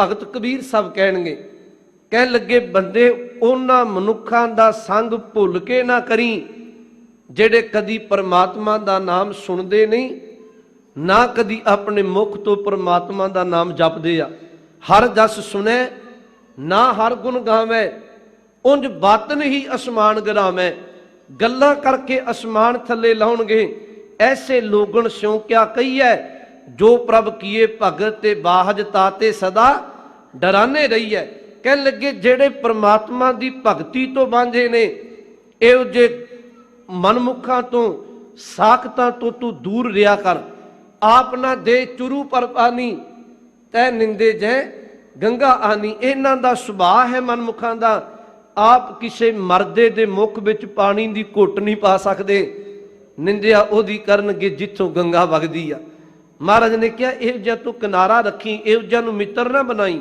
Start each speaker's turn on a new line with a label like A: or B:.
A: ਭਗਤ ਕਬੀਰ ਸਭ ਕਹਿਣਗੇ, ਕਹਿਣ ਲੱਗੇ, ਬੰਦੇ ਉਹਨਾਂ ਮਨੁੱਖਾਂ ਦਾ ਸੰਗ ਭੁੱਲ ਕੇ ਨਾ ਕਰੀ, ਜਿਹੜੇ ਕਦੀ ਪਰਮਾਤਮਾ ਦਾ ਨਾਮ ਸੁਣਦੇ ਨਹੀਂ, ਨਾ ਕਦੀ ਆਪਣੇ ਮੁਖ ਤੋਂ ਪਰਮਾਤਮਾ ਦਾ ਨਾਮ ਜਪਦੇ ਆ। ਹਰ ਜਸ ਸੁਣੈ, ਨਾ ਹਰ ਗੁਣ ਗਾਵੇ ਉੰਜ ਬਾਤਨ ਹੀ ਅਸਮਾਨ ਗਰਾਵੇਂ। ਗੱਲਾਂ ਕਰਕੇ ਅਸਮਾਨ ਥੱਲੇ ਲਾਉਣਗੇ, ਐਸੇ ਲੋਗਣ ਸਿਉ ਕਿਆ ਕਹੀਐ, ਜੋ ਪ੍ਰਭ ਕੀਏ ਭਗਤ ਤੇ ਬਾਹਜ ਤਾਤੇ ਸਦਾ ਡਰਾਨੇ ਰਹੀ ਹੈ। ਕਹਿਣ ਲੱਗੇ, ਜਿਹੜੇ ਪ੍ਰਮਾਤਮਾ ਦੀ ਭਗਤੀ ਤੋਂ ਵਾਂਝੇ ਨੇ, ਇਹੋ ਜੇ ਮਨਮੁਖਾਂ ਤੋਂ, ਸਾਖਤਾਂ ਤੋਂ ਤੂੰ ਦੂਰ ਰਿਹਾ ਕਰ। ਆਪ ਨਾ ਦੇ ਚੁਰੂ ਪਰ ਪਾਨੀ, ਤੈ ਨਿੰਦੇ ਜੈ ਗੰਗਾ ਆਨੀ। ਇਹਨਾਂ ਦਾ ਸੁਭਾਅ ਹੈ ਮਨਮੁਖਾਂ ਦਾ। ਆਪ ਕਿਸੇ ਮਰਦੇ ਦੇ ਮੁਖ ਵਿੱਚ ਪਾਣੀ ਦੀ ਘੁੱਟ ਨਹੀਂ ਪਾ ਸਕਦੇ। ਨਿੰਦਿਆ ਉਹਦੀ ਕਰਨਗੇ ਜਿੱਥੋਂ ਗੰਗਾ ਵਗਦੀ ਆ। ਮਹਾਰਾਜ ਨੇ ਕਿਹਾ, ਇਹ ਜਿਹਾ ਤੂੰ ਕਿਨਾਰਾ ਰੱਖੀ, ਇਹ ਜਿਹਾ ਨੂੰ ਮਿੱਤਰ ਨਾ ਬਣਾਈ।